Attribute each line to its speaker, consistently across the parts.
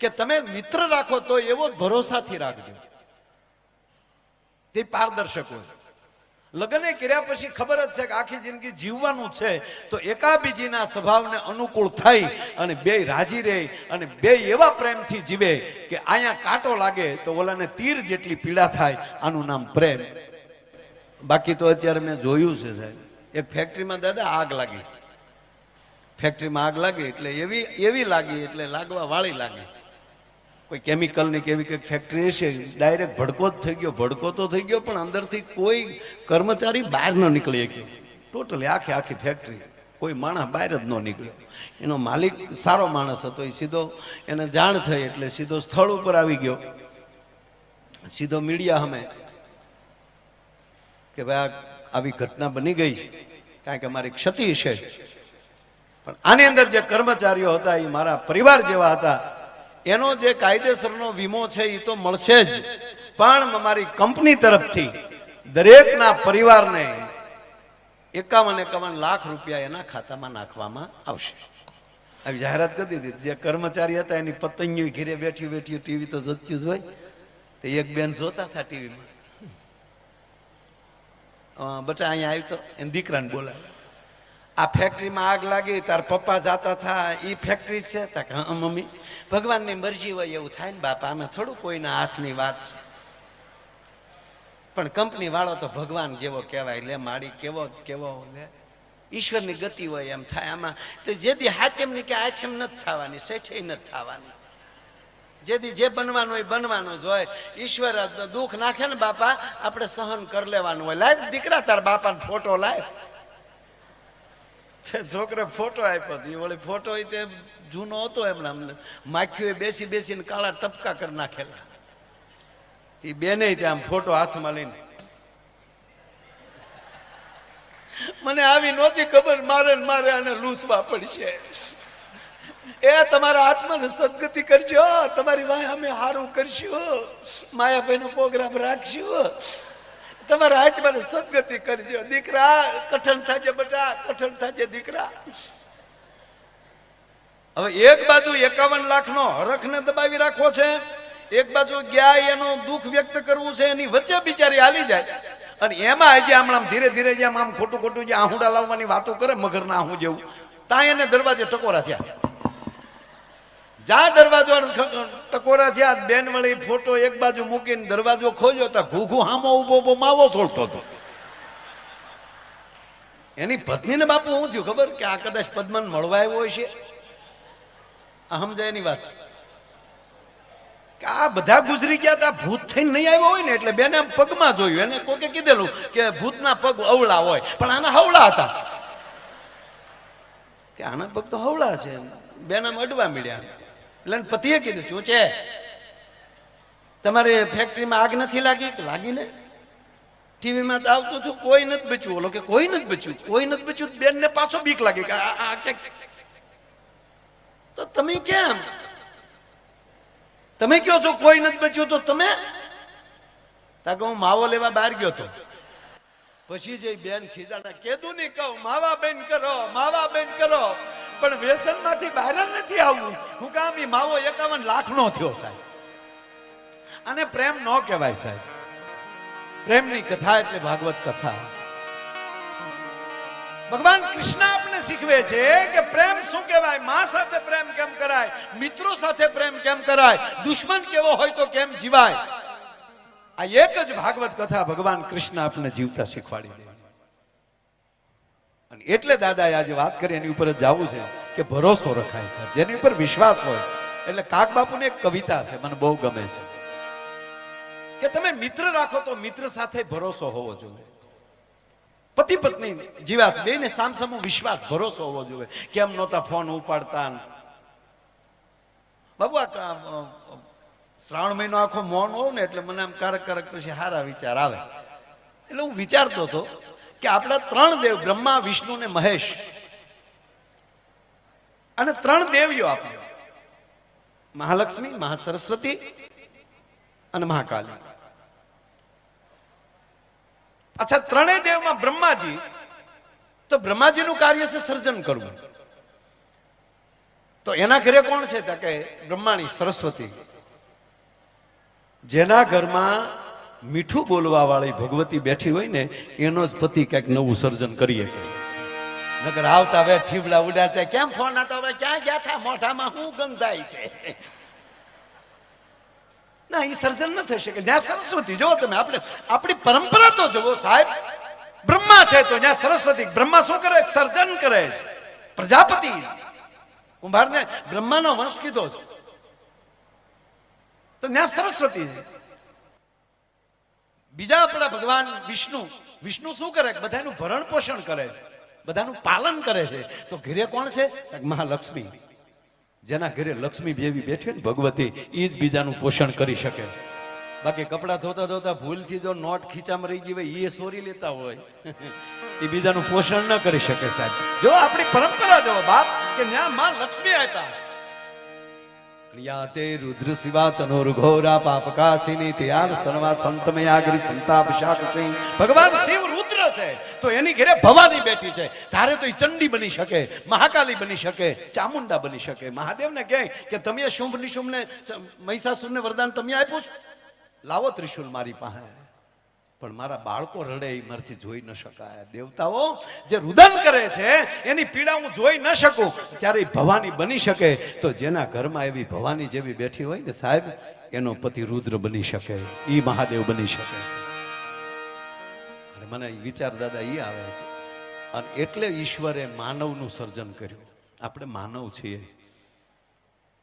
Speaker 1: કે તમે મિત્ર રાખો તો એવો ભરોસાથી રાખજો. તે પારદર્શક હોય. લગ્ન કર્યા પછી ખબર જ છે કે આખી જિંદગી જીવવાનું છે. તો એકાબીજીના સ્વભાવને અનુકૂળ થઈ અને બે રાજી રહે અને બે એવા પ્રેમથી જીવે કે અહીંયા કાંટો લાગે તો ઓલાને તીર જેટલી પીડા થાય, આનું નામ પ્રેમ. બાકી તો અત્યારે મેં જોયું છે સાહેબ, એક ફેક્ટરીમાં દાદા આગ લાગી. ફેક્ટરીમાં આગ લાગી એટલે એવી એવી લાગી એટલે લાગવા વાળી લાગી. કોઈ કેમિકલની કેવી કંઈક ફેક્ટરી હશે ડાયરેક્ટ ભડકો જ થઈ ગયો, ભડકો તો થઈ ગયો, પણ અંદરથી કોઈ કર્મચારી બહાર ન નીકળી શક્યો. ટોટલી આખી આખી ફેક્ટરી કોઈ માણસ બહાર જ ન નીકળ્યો. એનો માલિક સારો માણસ હતો, એ સીધો એને જાણ થઈ એટલે સીધો સ્થળ ઉપર આવી ગયો. સીધો મીડિયા અમે કે ભાઈ, આ આવી ઘટના બની ગઈ છે. કારણ કે મારી ક્ષતિ છે. પણ આની અંદર જે કર્મચારીઓ હતા, એ મારા પરિવાર જેવા હતા. એનો જે કાયદેસરનો વીમો છે એ તો મળશે જ. પણ મારી કંપની તરફથી દરેકના પરિવારને એકાવન એકાવન લાખ રૂપિયા એના ખાતામાં નાખવામાં આવશે. આવી જાહેરાત કરી દીધી. જે કર્મચારી હતા, એની પતંગીઓ ઘેરે બેઠી બેઠી ટીવી તો જોતી જ હોય. તો એક બેન જોતા હતા ટીવીમાં. બટા અહીંયા આવ્યો તો, એને દીકરાને બોલાવે આ ફેક્ટરીમાં આગ લાગી, તાર પપ્પા જાતા થા એ ફેક્ટરી છે. તા હા, મમ્મી, ભગવાનની મરજી હોય એવું થાય ને, બાપા, અમે થોડું કોઈના હાથની વાત છે. પણ કંપની વાળો તો ભગવાન જેવો કહેવાય, લે માડી કેવો કેવો, લે. ઈશ્વરની ગતિ હોય એમ થાય. આમાં તો જેથી હાચમની કે આઠેમ નથી થવાની શેઠે નથી થવાની. જેથી જે બનવાનું હોય બનવાનું જ હોય. ઈશ્વર દુઃખ નાખે ને બાપા, આપણે સહન કરી લેવાનું હોય. લાય, દીકરા, તાર બાપાનો ફોટો લાય. તે ફોટો આપ્યો હતો. એ વળી ફોટો એ તે જૂનો હતો એમને અમને માખીઓએ બેસી બેસીને કાળા ટપકા કરી નાખેલા. તે બેને ત્યાં ફોટો હાથમાં લઈને. મને આવી નહોતી ખબર મારે મારે આને લૂસવા પડશે. એ તમારા આત્માને સદગતિ કરજો તમારી વાય અમે સારું કરશું. માયાભાઈનો પ્રોગ્રામ રાખશું. તમારા હાથમાં સદગતિ કરજો. દીકરા, કઠણ થાજે બટા, કઠણ થાજે દીકરા. હવે એક બાજુ એકાવન લાખનો હરખને દબાવી રાખવો છે, એક બાજુ ગયા એનું દુઃખ વ્યક્ત કરવું છે, એની વચ્ચે બિચારી હાલી જાય. અને એમાં હજી આમ ધીરે ધીરે જેમ આમ ખોટું ખોટું જે આહુડા લાવવાની વાતો કરે, મગરના આહું જેવું, ત્યાં એને દરવાજે ટકોરા થયા. જ્યાં દરવાજો ટકોરા થયા, બેન વળી ફોટો એક બાજુ મૂકીને દરવાજો ખોલ્યો તો ઘૂઘુ હામો ઊભો ઊભો માવો છોડતો હતો. એની પત્નીને બાપુ હું થયું ખબર કે આ કદાચ પદ્મન મળવા આવ્યો આ સમજાય એની વાત? આ બધા ગુજરી ગયા તા, ભૂત થઈને નહીં આવ્યો હોય ને એટલે બેને આમ પગમાં જોયું. એને કોકે કીધેલું કે ભૂતના પગ અવળા હોય, પણ આના હવળા હતા. કે આના પગ તો હવળા છે. બેન આમ અડવા મળ્યા એટલે પતિએ કીધું છે? તમારે ફેક્ટરીમાં આગ નથી લાગી? લાગી ને. ટીવીમાં આવતું હતું, કોઈ નથી બચ્યું. ઓલો કે, કોઈ નથી બચ્યું? કોઈ નથી બચ્યું? બેનને પાછો બીક લાગે તો તમે કેમ? તમે કહો છો કોઈ નથી બચ્યું, તો તમે? તાકે હું માવો લેવા બહાર ગયો તો પછી જે બેન ખીજાણા કેદું નહીં કહું માવા બેન કરો માવા બેન કરો. પણ વ્યસનમાંથી બહાર જ નથી આવવું. હું કામ એ માવો એકાવન લાખનો થયો સાહેબ. અને પ્રેમ નો કહેવાય સાહેબ. પ્રેમની કથા એટલે ભાગવત કથા. ભગવાન કૃષ્ણ આપણે શીખવે છે કે પ્રેમ શું કહેવાય? માં સાથે પ્રેમ કેમ કરાય? મિત્રો સાથે પ્રેમ કેમ કરાય? દુશ્મન કેવો હોય તો કેમ જીવાય? આ એક જ ભાગવત કથા ભગવાન કૃષ્ણ આપણે જીવતા શીખવાડી દે. અને એટલે દાદાએ આજે વાત કરી, એની ઉપર જ જવું છે કે ભરોસો રખાય છે જેની ઉપર વિશ્વાસ હોય. એટલે કાક બાપુને એક કવિતા છે, મને બહુ ગમે છે. કે તમે મિત્ર રાખો તો મિત્ર સાથે ભરોસો હોવો જોઈએ. પતિ પત્ની જીવાત બેને સામસામો વિશ્વાસ, ભરોસો હોવો જોઈએ. કેમ નહોતા ફોન ઉપાડતા બાબુ, આ શ્રાવણ મહિનો આખો મૌન હોવ ને, એટલે મને આમ કારક કારક પછી હારા વિચાર આવે. એટલે હું વિચારતો હતો કે આપણા ત્રણ દેવ, બ્રહ્મા, વિષ્ણુ ને મહેશ. અને ત્રણ દેવીઓ આપણે. મહાલક્ષ્મી, મહાસરસ્વતી અને મહાકાલી. અચ્છા, ત્રણેય દેવમાં બ્રહ્માજી, તો બ્રહ્માજીનું કાર્ય છે સર્જન કરવું. તો એના ઘરે કોણ છે? કે બ્રહ્માણી, સરસ્વતી. જેના ઘરમાં મીઠું બોલવા વાળી ભગવતી બેઠી હોય ને, એનો જ પતિ કંઈક નવું સર્જન કરીએ નગર આવતા હવે ઠીબલા ઉડાડતા કેમ ફોન આવતા હવે ક્યાં ગયા થા? મોઢામાં શું ગંધાય છે? ના એ સર્જન ન થઈ શકે. જ્યાં સરસ્વતી, જુઓ તમે, આપણે, આપણી પરંપરા તો જુઓ સાહેબ. બ્રહ્મા છે તો જ્યાં સરસ્વતી, બ્રહ્મા શું કરે? સર્જન કરે. પ્રજાપતિ. કુંભારને બ્રહ્માનો વંશ કીધો. તો ત્યાં સરસ્વતી બીજા આપણા ભગવાન વિષ્ણુ વિષ્ણુ શું કરે? બધાનું ભરણ પોષણ કરે છે. બધાનું પાલન કરે છે. તો ઘરે કોણ છે? મહાલક્ષ્મી. જેના ઘરે લક્ષ્મી દેવી બેઠી ને ભગવતી એ જ બીજાનું પોષણ કરી શકે. બાકી કપડાં ધોતા ધોતા ભૂલથી જો નોટ ખીચામાં રહી ગઈ હોય એ સોરી લેતા હોય. એ બીજાનું પોષણ ન કરી શકે સાહેબ. જો આપણી પરંપરા જો બાપ, કે ત્યાં માં લક્ષ્મી આપ્યા યાતે રુદ્ર શિવા તનોર ઘોરા પાપકાશિની ત્યાર સ્તનવા આગરી સંતાપ શાકસિંહ. ભગવાન શિવ રુદ્ર છે. તો એની ઘરે ભવાની બેઠી છે. તારે તો એ ચંડી બની શકે, મહાકાલી બની શકે, ચામુંડા બની શકે. મહાદેવને કહે કે તમે શુંભ નિશુંભને મહિષાસુરને વરદાન તમે આપ્યું લાવો ત્રિશુલ મારી પાસે. પણ મારા બાળકો રડે એ મારથી જોઈ ન શકાય. દેવતાઓ જે રુદન કરે છે, એની પીડા હું જોઈ ન શકું. ત્યારે ભવાની બની શકે તો જેના ઘરમાં એવી ભવાની જેવી બેઠી હોય ને સાહેબ, એનો પતિ રુદ્ર બની શકે. એ મહાદેવ બની શકે. અને મને વિચાર દાદા એ આવે અને એટલે ઈશ્વરે માનવનું સર્જન કર્યું. આપણે માનવ છીએ.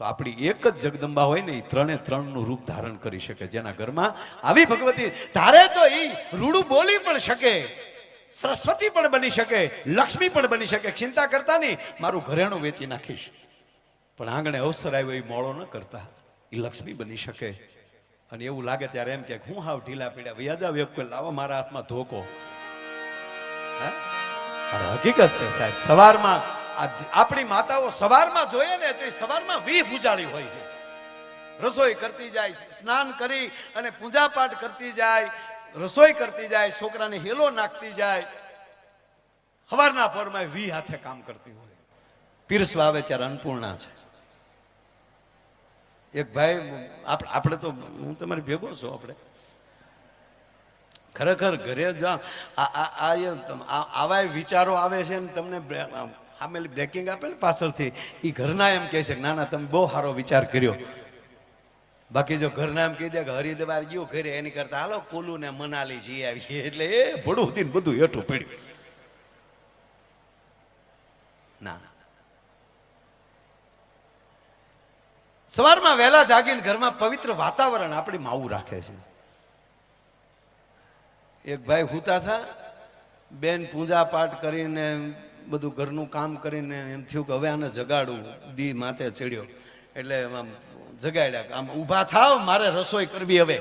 Speaker 1: તો આપણી એક જ જગદંબા હોય ને, એ ત્રણે ત્રણનું રૂપ ધારણ કરી શકે. જેના ઘરમાં આવી ભગવતી ધારે તો એ રૂડું બોલી પણ શકે, સરસ્વતી પણ બની શકે, લક્ષ્મી પણ બની શકે. ચિંતા કરતા નહીં, મારું ઘરેણું વેચી નાખીશ. પણ આંગણે અવસર આવ્યો એ મોડો ન કરતા. એ લક્ષ્મી બની શકે. અને એવું લાગે ત્યારે એમ કે હું હાવ ઢીલા પીડા વ્યાજા વ્યક્ત કોઈ લાવો મારા હાથમાં ધોકો. હે? હકીકત છે સાહેબ. સવારમાં આપણી માતાઓ સવારમાં જોઈએ ને તો એ સવારમાં વી ભૂજાળી હોય છે. રસોઈ કરતી જાય, સ્નાન કરી અને પૂજા પાઠ કરતી જાય, રસોઈ કરતી જાય, છોકરાને હેલો નાખતી જાય. સવારના પરમાં વી હાથે કામ કરતી હોય. પીરસવા આવે ત્યારે અન્નપૂર્ણા છે. એક ભાઈ, આપ- આપણે તો, હું તમારી ભેગો છું આપણે. ખરેખર ઘરે જ આવા વિચારો આવે છે ને તમને બ્રે- બ્રેકિંગ આપે ને પાછળથી. એ ઘરના એમ કહે છે કે ના ના તમે બહુ સારો વિચાર કર્યો. બાકી જો ઘરના એમ કહી દે કે, હરિદ્વાર ગયો ઘરે, એની કરતા હાલો કોલુ ને મનાલી જઈ આવીએ. એટલે એ ભડું દિન બધું હેઠું પડ્યું. ના ના. સવારમાં વહેલા જાગીને ઘરમાં પવિત્ર વાતાવરણ આપણી માવું રાખે છે. એક ભાઈ હુતા થા, બેન પૂજા પાઠ કરીને બધું ઘરનું કામ કરીને એમ થયું કે હવે આને જગાડું. દી માથે ચડ્યો. એટલે આમ જગાડ્યા આમ ઊભા થાવ, મારે રસોઈ કરવી હવે.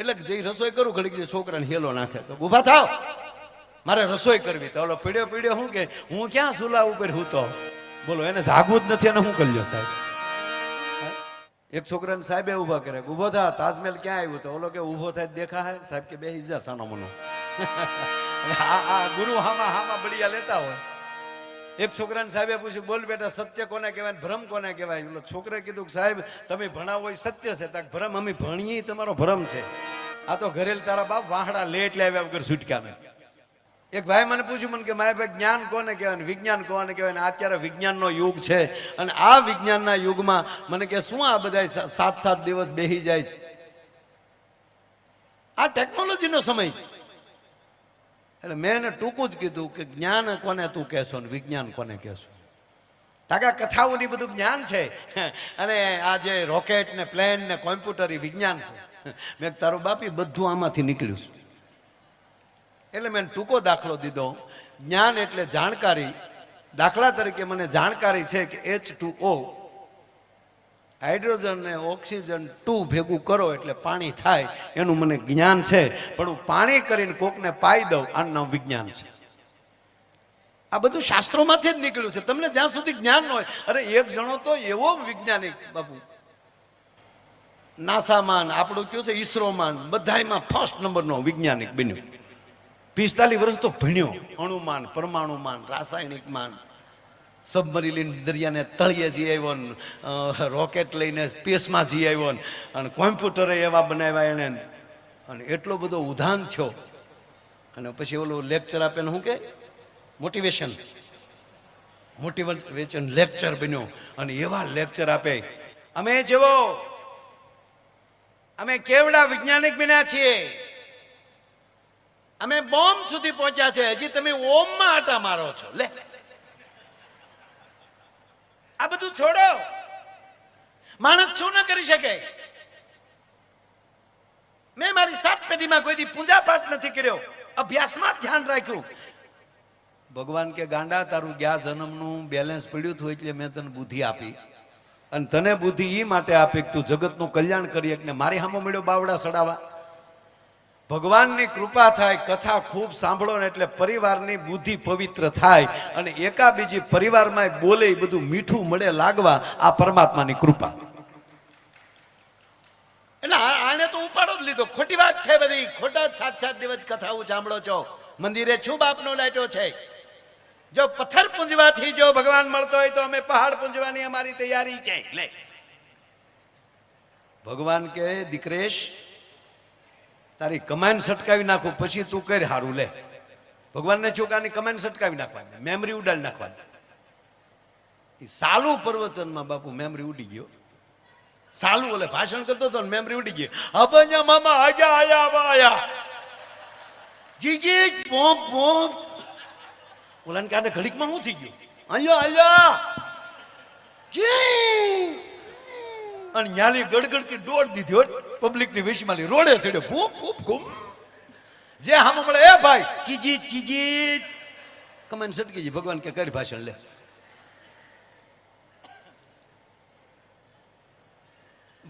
Speaker 1: એટલે જે રસોઈ કરું ઘડી છોકરાને હેલો નાખે તો ઊભા થાવ. મારે રસોઈ કરવી તો ઓલો પીડ્યો પીડ્યો શું કે, હું ક્યાં સુલા ઉપર તો? બોલો, એને જાગવું જ નથી અને હું કરી સાહેબ? એક છોકરાને સાહેબે ઊભા કરે ઊભો થા, તાજમહેલ ક્યાં આવ્યું તો? ઓલો કે, ઊભો થાય દેખા હે સાહેબ કે બે ઇજા સાનો મનો. આ ગુરુ હામા હામા બળિયા લેતા હોય. એક છોકરાને સાહેબે પૂછ્યું, બોલ બેટા, સત્ય કોને કહેવાય ભ્રમ કોને કહેવાય? એટલે છોકરે કીધું સાહેબ, તમે ભણાવો એ સત્ય છે. તાક ભ્રમ, અમે ભણીએ તમારો ભ્રમ છે. આ તો ઘરેલ તારા બાપ વાહડા લેટ લાવ્યા વગર છૂટકા નથી એક ભાઈ મને પૂછ્યું, મને કે, મારા ભાઈ જ્ઞાન કોને કહેવાય વિજ્ઞાન કોને કહેવાય અત્યારે વિજ્ઞાનનો યુગ છે અને આ વિજ્ઞાનના યુગમાં મને કે, શું આ બધા સાત સાત દિવસ બેહી જાય આ ટેકનોલોજીનો સમય છે. એટલે મેં એને ટૂંકું જ કીધું કે જ્ઞાન કોને તું કહેશો ને વિજ્ઞાન કોને કહેશો? તાકા કથાઓની બધું જ્ઞાન છે. અને આ જે રોકેટ ને પ્લેન ને કોમ્પ્યુટર એ વિજ્ઞાન છે. મેં તારો બાપી બધું આમાંથી નીકળ્યું છે. એટલે મેં ટૂંકો દાખલો દીધો. જ્ઞાન એટલે જાણકારી. દાખલા તરીકે મને જાણકારી છે કે એચ ટુ ઓ હાઇડ્રોજન ને ઓક્સિજન ટુ ભેગું કરો એટલે પાણી થાય, એનું મને જ્ઞાન છે. પણ હું પાણી કરીને કોકને પાઈ દઉં આનું નામ વિજ્ઞાન છે. આ બધું શાસ્ત્રોમાંથી જ નીકળ્યું છે. તમને જ્યાં સુધી જ્ઞાન હોય, અરે એક જણો તો એવો વૈજ્ઞાનિક બાબુ. નાસામાન આપણું કયું છે ઈસરોમાન બધામાં ફર્સ્ટ નંબરનો વૈજ્ઞાનિક બન્યો. પિસ્તાલીસ વર્ષ તો ભણ્યો અણુમાન પરમાણુમાન રાસાયણિક રાસાયણિકમાન સબમરી દરિયાને તળીએ જઈ આવ્યો રોકેટ લઈને સ્પેસમાં જઈ આવ્યો અને કોમ્પ્યુટરે એવા બનાવ્યા એને અને એટલો બધો ઉધાન થયો. અને પછી ઓલું લેક્ચર આપે ને શું કે? મોટિવેશન મોટિવેશન લેક્ચર બન્યો. અને એવા લેક્ચર આપે. અમે જેવો, અમે કેવડા વૈજ્ઞાનિક બન્યા છીએ. અમે બોમ્બ સુધી પહોંચ્યા છે. હજી તમે ઓમમાં આટા મારો છો. લે. આ બધું છોડો. માણસ શું ન કરી શકે? મેં મારી સાત પેઢીમાં કોઈ પૂજા પાઠ નથી કર્યો. અભ્યાસમાં ધ્યાન રાખ્યું. ભગવાન કે, ગાંડા, તારું ગયા જન્મનું બેલેન્સ પડ્યું હતું એટલે મેં તને બુદ્ધિ આપી. અને તને બુદ્ધિ એ માટે આપી તું જગતનું કલ્યાણ કરી ને મારી સામે મળ્યો બાવડા સડાવા ભગવાનની કૃપા થાય કથા ખૂબ સાંભળો ને એટલે પરિવારની બુદ્ધિ પવિત્ર થાય અને એકા બીજી પરિવારમાં બોલે એ બધું મીઠું મળે લાગવા આ પરમાત્માની કૃપા. એટલે આને તો ઉપાડો જ લીધો. ખોટી વાત છે બધી. ખોટા સાત સાત દિવસ કથાઓ સાંભળો છો. મંદિરે છું બાપનો લાટ્યો છે? જો પથ્થર પૂંજવાથી જો ભગવાન મળતો હોય તો અમે પહાડ પૂંજવાની અમારી તૈયારી છે. લે. ભગવાન કે દીકરેશ તારી કમાન સટકાવી નાખું, પછી તું કરી હારું, લે. ભગવાનને છોકરાની કમાન સટકાવી નાખવાની મેમરી ઉડાડી નાખવાની. એ સાલું પ્રવચનમાં બાપુ મેમરી ઉડી ગયો. સાલું ઓલે ભાષણ કરતો હતો મેમરી ઉડી ગઈ. અબન્યા મામા, આજા આયા આયા. જીજી પોપ પોપ ઓલાને કાને ઘડીકમાં શું થઈ ગયું? અલ્યો અલ્યો જી. અને ન્યાલી ગડગડતી દોડ દીધી હોત પબ્લિકની વિશમાલી રોડે ચડે ભૂપ ભૂપ ઘૂમ જે હામ મળે એ ભાઈ ચીજી ચીજી કમેન સટકી ભગવાન કે કરી ભાષણ લે.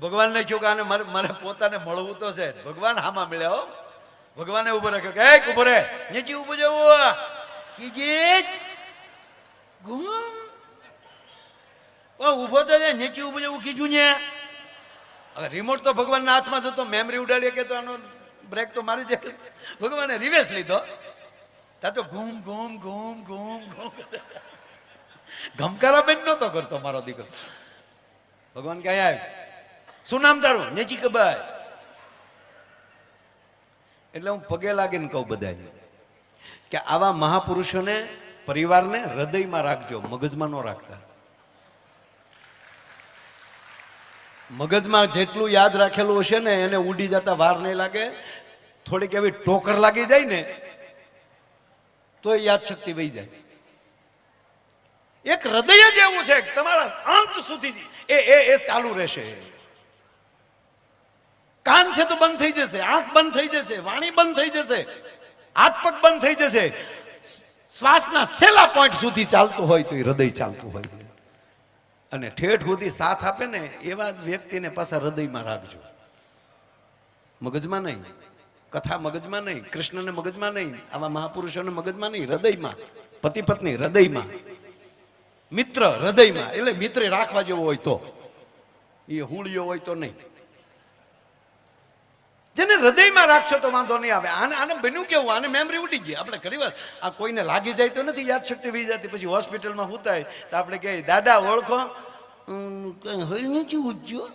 Speaker 1: ભગવાનને ચોકાને મારે મારે પોતાને મળવું તો છે. ભગવાન હામાં મળ્યા હો. ભગવાને ઊભો રાખ્યો કે "એ, ઊભો રે. નીચે ઊભો જવું. ચીજી ગુમ. ઊભો તો નીચે ઊભો જવું કીધું ને. હવે રિમોટ તો ભગવાનના હાથમાં જતો મેમરી ઉડાડીએ કે તો આનો બ્રેક તો મારી દે. ભગવાને રિવેસ લીધો. તા તો ઘૂમ ઘૂમ ઘૂમ ઘૂમ ઘૂમ ગમકારા બેન નતો કરતો મારો દીકરો. ભગવાન ક્યાં આવ્યો? શું નામ તારું? નેચી કબાય એટલે હું પગે લાગીને કહું બધાને કે આવા મહાપુરુષોને, પરિવારને હૃદયમાં રાખજો, મગજમાં ન રાખતા. મગજમાં જેટલું યાદ રાખેલું હશે ને, એને ઉડી જતા વાર નહીં લાગે. થોડીક એવી ટોકર લાગી જાય ને તો એ યાદ શક્તિ વહી જાય. એક હૃદય જ એવું છે તમારા અંત સુધી એ એ એ ચાલુ રહેશે. કાન છે તો બંધ થઈ જશે, આંખ બંધ થઈ જશે, વાણી બંધ થઈ જશે હાથ પગ બંધ થઈ જશે. શ્વાસના છેલ્લા પોઈન્ટ સુધી ચાલતું હોય તો એ હૃદય ચાલતું હોય અને ઠેઠ સુધી સાથ આપે ને એવા જ વ્યક્તિને પાછા હૃદયમાં રાખજો. મગજમાં નહીં. કથા મગજમાં નહીં. કૃષ્ણને મગજમાં નહીં. આવા મહાપુરુષોને મગજમાં નહીં. હૃદયમાં. પતિ પત્ની હૃદયમાં. મિત્ર હૃદયમાં. એટલે મિત્ર રાખવા જેવો હોય તો. એ હુળિયો હોય તો નહીં. જેને હૃદયમાં રાખશો તો વાંધો નહીં આવે. આને આને બન્યું કેવું? આને મેમરી ઉડી ગઈ. આપણે ઘણી વાર આ કોઈને લાગી જાય તો નથી યાદ શક્તિ વી જતી. પછી હોસ્પિટલમાં હુતાય. તો આપણે કહે દાદા ઓળખો. "ઉમ, કંઈ હોય નથી ઉજ્જો.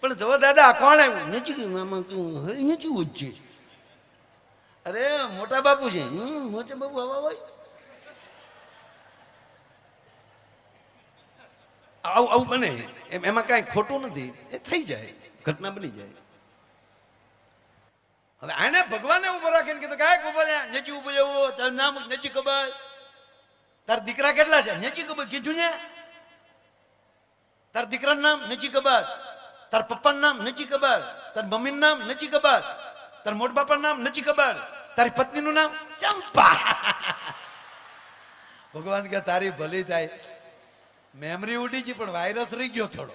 Speaker 1: પણ જો દાદા કોણ આવ્યું? નથી મામા હોય નથી ઉજ્જે. અરે મોટા બાપુ છે. "હમ, મોટા બાપુ આવા હોય. આવું આવું બને. એમ એમાં કાંઈ ખોટું નથી. એ થઈ જાય. ઘટના બની જાય. હવે આને ભગવાને ઊભો રાખીને કીધું કાંઈક ઊભો રે નેચી ઊભો જવું તારું નામ નેચી ખબર. તાર દીકરા કેટલા છે? નેચી ખબર, કીધું ને. તાર દીકરાનું નામ નેચી ખબર. તાર પપ્પાનું નામ નેચી ખબર. તાર મમ્મીનું નામ નેચી ખબર. તાર મોટ બાપાનું નામ નેચી ખબર. તારી પત્નીનું નામ ચંપા. ભગવાન કે તારી ભલી થાય. મેમરી ઉડી છે પણ વાયરસ રહી ગયો થોડો